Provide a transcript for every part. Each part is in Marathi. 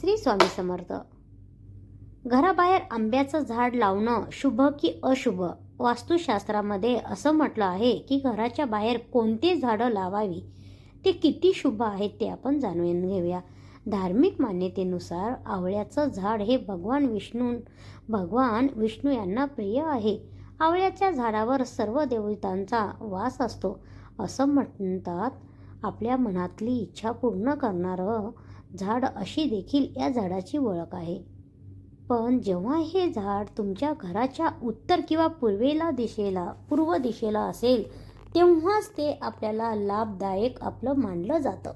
श्री स्वामी समर्थ. घराबाहेर आंब्याचं झाड लावणं शुभ की अशुभ वास्तुशास्त्रामध्ये असं म्हटलं आहे की घराच्या बाहेर कोणती झाडं लावावी? ते किती शुभ आहेत ते आपण जाणून घेऊया. धार्मिक मान्यतेनुसार आवळ्याचं झाड हे भगवान विष्णू भगवान विष्णू यांना प्रिय आहे. आवळ्याच्या झाडावर सर्व देवतांचा वास असतो. असं म्हणतात आपल्या मनातली इच्छा पूर्ण करणारं झाड अशी देखील या झाडाची ओळख आहे. पण जेव्हा हे झाड तुमच्या घराच्या उत्तर किंवा पूर्वेला दिशेला पूर्व दिशेला असेल तेव्हाच ते आपल्याला लाभदायक आपलं मानलं जातं.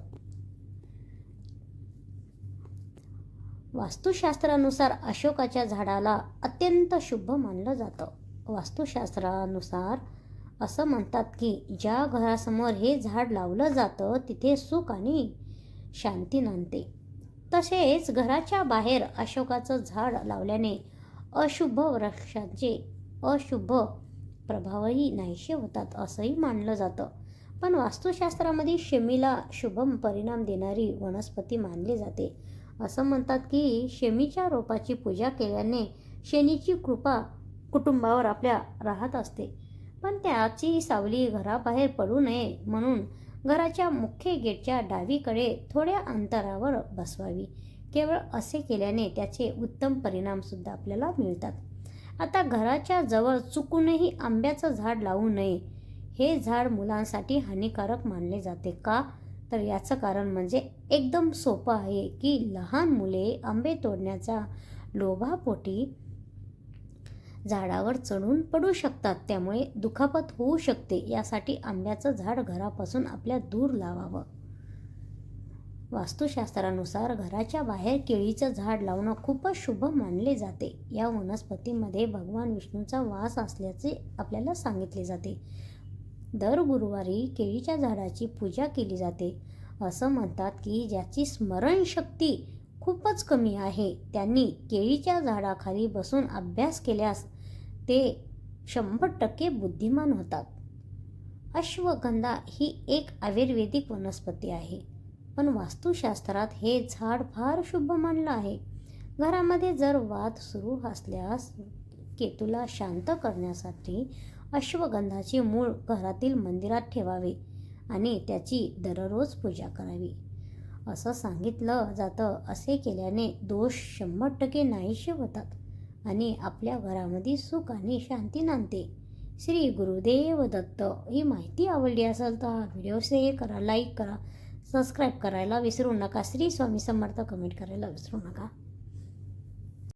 वास्तुशास्त्रानुसार अशोकाच्या झाडाला अत्यंत शुभ मानलं जातं. वास्तुशास्त्रानुसार असं म्हणतात की ज्या घरासमोर हे झाड लावलं जातं तिथे सुख आणि शांती नांदते. तसेच घराच्या बाहेर अशोकाचं झाड लावल्याने अशुभ वृक्षांचे अशुभ प्रभावही नाहीसे होतात असंही मानलं जातं. पण वास्तुशास्त्रामध्ये शमीला शुभ परिणाम देणारी वनस्पती मानली जाते. असं म्हणतात की शमीच्या रोपाची पूजा केल्याने शनीची कृपा कुटुंबावर आपल्या राहत असते. पण त्याची सावली घराबाहेर पडू नये म्हणून घराच्या मुख्य गेटच्या डावीकडे थोड्या अंतरावर बसवावी. केवळ असे केल्याने त्याचे उत्तम परिणामसुद्धा आपल्याला मिळतात. आता घराच्या जवळ चुकूनही आंब्याचं झाड लावू नये. हे झाड मुलांसाठी हानिकारक मानले जाते का? तर याचं कारण म्हणजे एकदम सोपं आहे की लहान मुले आंबे तोडण्याचा लोभापोटी झाडावर चढून पडू शकतात. त्यामुळे दुखापत होऊ शकते. यासाठी आंब्याचं झाड घरापासून आपल्या दूर लावावं. वास्तुशास्त्रानुसार घराच्या बाहेर केळीचं झाड लावणं खूपच शुभ मानले जाते. या वनस्पतीमध्ये भगवान विष्णूचा वास असल्याचे आपल्याला सांगितले जाते. दर गुरुवारी केळीच्या झाडाची पूजा केली जाते. असं म्हणतात की ज्याची स्मरणशक्ती खूपच कमी आहे. त्यांनी केळीच्या झाडाखाली बसून अभ्यास केल्यास ते शंभर टक्के बुद्धिमान होतात. अश्वगंधा ही एक आयुर्वेदिक वनस्पती आहे. पण वास्तुशास्त्रात हे झाड फार शुभ मानलं आहे. घरामध्ये जर वाद सुरू असल्यास केतूला शांत करण्यासाठी अश्वगंधाचे मूळ घरातील मंदिरात ठेवावे आणि त्याची दररोज पूजा करावी. असं सांगितलं जातं. असे केल्याने दोष शंभर टक्के नाहीशे होतात आणि आपल्या घरामध्ये सुख आणि शांती नांदते. श्री गुरुदेव दत्त ही माहिती आवडली असेल तर हा व्हिडिओ शेअर करा लाईक करा सबस्क्राईब करायला विसरू नका. श्री स्वामी समर्थ कमेंट करायला विसरू नका.